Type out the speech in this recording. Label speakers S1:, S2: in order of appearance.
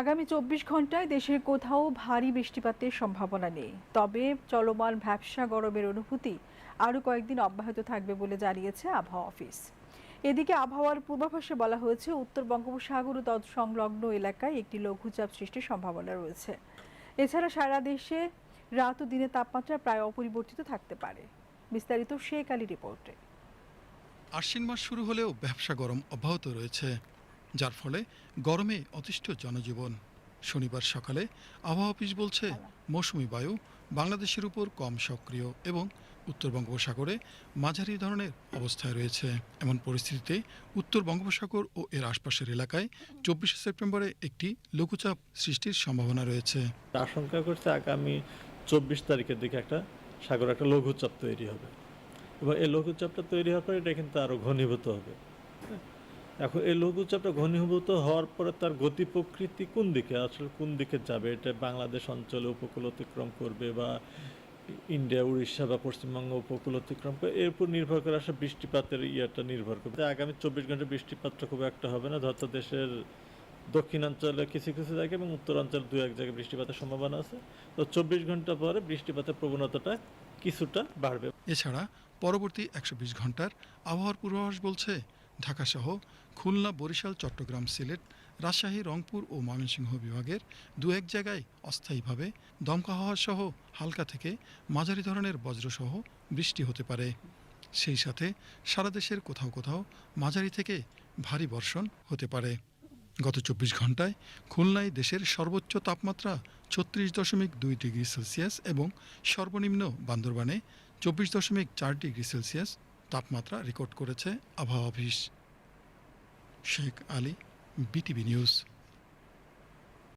S1: আগামী চব্বিশ ঘন্টায় দেশের কোথাও ভারী বৃষ্টিপাতের সম্ভাবনা নেই। তবে চলমান ভ্যাবসা গরমের অনুভূতি আরও কয়েকদিন অব্যাহত থাকবে বলে জানিয়েছে আবহাওয়া অফিস। এদিকে আবহাওয়ার পূর্বাভাসে বলা হয়েছে, উত্তর বঙ্গোপসাগর ও তৎসংলগ্ন এলাকায় একটি লঘুচাপ সৃষ্টির সম্ভাবনা রয়েছে। এছাড়া সারা দেশে রাত ও দিনের তাপমাত্রা প্রায় অপরিবর্তিত থাকতে পারে। বিস্তারিত শেখ আলী রিপোর্টে।
S2: আশ্বিন মাস শুরু হলেও ব্যবসা গরম অব্যাহত রয়েছে। যার ফলে গরমে অতিষ্ঠ জনজীবন। শনিবার সকালে আবহাওয়া অফিস বলছে, মৌসুমি বায়ু বাংলাদেশের উপর কম সক্রিয় এবং উত্তর বঙ্গোপসাগরে মাঝারি ধরনের অবস্থায় রয়েছে। এমন পরিস্থিতিতে উত্তর বঙ্গোপসাগর ও এর আশপাশের এলাকায় চব্বিশে সেপ্টেম্বরে একটি লঘুচাপ সৃষ্টির সম্ভাবনা রয়েছে।
S3: আশঙ্কা করছে আগামী চব্বিশ তারিখের দিকে একটা সাগর একটা লঘুচাপ তৈরি হবে। এবং এই লঘুচাপটা তৈরি হওয়ার পরে এটা কিন্তু আরও ঘনীভূত হবে? এখন এই লঘুচাপটা ঘনীভূত হওয়ার পরে তার গতি প্রকৃতি কোন দিকে, আসলে কোন দিকে যাবে? এটা বাংলাদেশ অঞ্চলে উপকূল অতিক্রম করবে বা ইন্ডিয়া, উড়িষ্যা বা পশ্চিমবঙ্গ উপকূল অতিক্রম করে এর উপর নির্ভর করে আসলে বৃষ্টিপাতের ইয়েটা নির্ভর করবে। আগামী চব্বিশ ঘণ্টা বৃষ্টিপাতটা খুব একটা হবে না, ধরতো দেশের দক্ষিণাঞ্চলে কিছু কিছু জায়গায় এবং উত্তরাঞ্চলে দু এক জায়গায় বৃষ্টিপাতের সম্ভাবনা আছে। তো চব্বিশ ঘণ্টা পরে বৃষ্টিপাতের প্রবণতাটা কিছুটা বাড়বে।
S2: এছাড়া পরবর্তী একশো বিশ ঘণ্টার আবহাওয়ার পূর্বাভাস বলছে ঢাকাসহ খুলনা, বরিশাল, চট্টগ্রাম, সিলেট, রাজশাহী, রংপুর ও ময়মনসিংহ বিভাগের দু এক জায়গায় অস্থায়ীভাবে দমকা হাওয়া সহ হালকা থেকে মাঝারি ধরনের বজ্রসহ বৃষ্টি হতে পারে। সেই সাথে সারা দেশের কোথাও কোথাও মাঝারি থেকে ভারী বর্ষণ হতে পারে। গত চব্বিশ ঘন্টায় খুলনায় দেশের সর্বোচ্চ তাপমাত্রা ছত্রিশ দশমিক দুই ডিগ্রি সেলসিয়াস এবং সর্বনিম্ন বান্দরবানে চব্বিশ দশমিক চার ডিগ্রি সেলসিয়াস তাপমাত্রা রেকর্ড করেছে আবহাওয়া office Sheikh Ali BTV news.